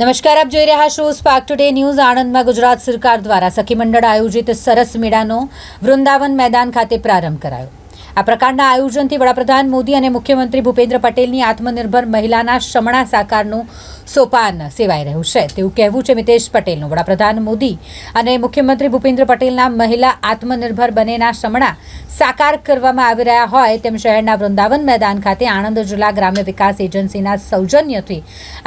નમસ્કાર, આપ જોઈ રહ્યા છો સ્પાર્ક ટુડે ન્યૂઝ આણંદમાં ગુજરાત સરકાર દ્વારા સખી મંડળ આયોજિત સરસ મેળાનો વૃંદાવન મેદાન ખાતે પ્રારંભ કરાયો. આ પ્રકારના આયોજનથી વડાપ્રધાન મોદી અને મુખ્યમંત્રી ભૂપેન્દ્ર પટેલની આત્મનિર્ભર મહિલાના શમણા સાકારનું સોપાન સેવાઈ રહ્યું છે. તેવું કહેવું છે મિતેશ પટેલનું. વડાપ્રધાન મોદી અને મુખ્યમંત્રી ભૂપેન્દ્ર પટેલના મહિલા આત્મનિર્ભર બનેના શમણા સાકાર કરવામાં આવી રહ્યા હોય તેમ શહેરના વૃંદાવન મેદાન ખાતે આણંદ જિલ્લા ગ્રામ્ય વિકાસ એજન્સીના સૌજન્યથી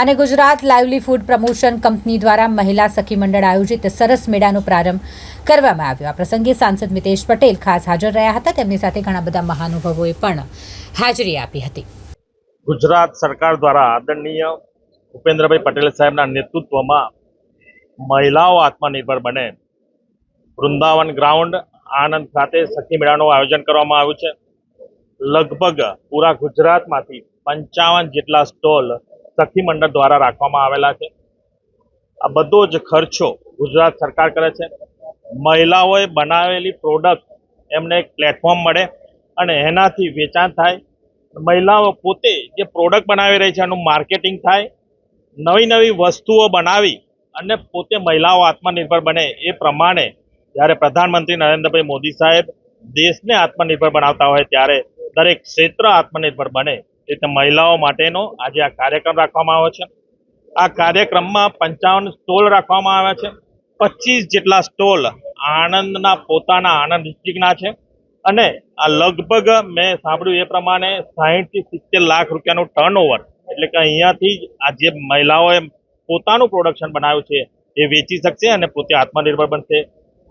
અને ગુજરાત લાઇવલીહુડ પ્રમોશન કંપની દ્વારા મહિલા સખી મંડળ આયોજિત સરસ મેળાનો પ્રારંભ કરવામાં આવ્યો. આ પ્રસંગે સાંસદ મિતેશ પટેલ ખાસ હાજર રહ્યા હતા. તેમની સાથે ઘણા બધા મહાનુભાવોએ પણ હાજરી આપી હતી. ગુજરાત સરકાર દ્વારા આદરણીય ભૂપેન્દ્રભાઈ પટેલ સાહેબના નેતૃત્વમાં મહિલાઓ આત્મનિર્ભર બને. વૃંદાવન ગ્રાઉન્ડ આનંદ ખાતે સખી મેળાનું આયોજન કરવામાં આવ્યું છે. લગભગ પૂરા ગુજરાતમાંથી પંચાવન જેટલા સ્ટોલ સખી મંડળ દ્વારા રાખવામાં આવેલા છે. આ બધો જ ખર્ચો ગુજરાત સરકાર કરે છે. મહિલાઓએ બનાવેલી પ્રોડક્ટ એમને એક પ્લેટફોર્મ મળે. અને એનાથી વેચાણ થાય. મહિલાઓ પોતે જે પ્રોડક્ટ બનાવી રહી છે, એનું માર્કેટિંગ થાય. નવી નવી વસ્તુઓ બનાવી અને પોતે મહિલાઓ આત્મનિર્ભર બને એ પ્રમાણે જ્યારે પ્રધાનમંત્રી નરેન્દ્રભાઈ મોદી સાહેબ દેશને આત્મનિર્ભર બનાવતા હોય ત્યારે દરેક ક્ષેત્ર આત્મનિર્ભર બને. એ રીતે મહિલાઓ માટેનો આજે આ કાર્યક્રમ રાખવામાં આવ્યો છે. આ કાર્યક્રમમાં પંચાવન સ્ટોલ રાખવામાં આવ્યા છે. પચીસ જેટલા સ્ટોલ આણંદના પોતાના આણંદ ડિસ્ટ્રિક્ટના છે. અને આ લગભગ મેં સાંભળ્યું એ પ્રમાણે સાહીઠથી સિત્તેર લાખ રૂપિયાનું ટર્ન એટલે કે અહીંયાથી આ જે મહિલાઓએ પોતાનું પ્રોડક્શન બનાવ્યું છે એ વેચી શકશે અને પોતે આત્મનિર્ભર બનશે.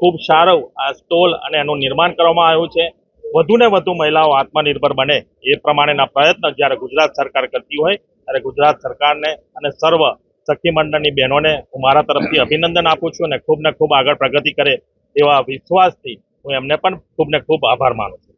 ખૂબ સારો આ સ્ટોલ અને એનું નિર્માણ કરવામાં આવ્યું છે. વધુ ને વધુ મહિલાઓ આત્મનિર્ભર બને એ પ્રમાણેના પ્રયત્ન જ્યારે ગુજરાત સરકાર કરતી હોય ત્યારે ગુજરાત સરકારને અને સર્વ મંડળની બહેનોને હું મારા તરફથી અભિનંદન આપું છું અને ખૂબ ને ખૂબ આગળ પ્રગતિ કરે એવા વિશ્વાસથી હું એમને પણ ખૂબ ને ખૂબ આભાર માનું છું.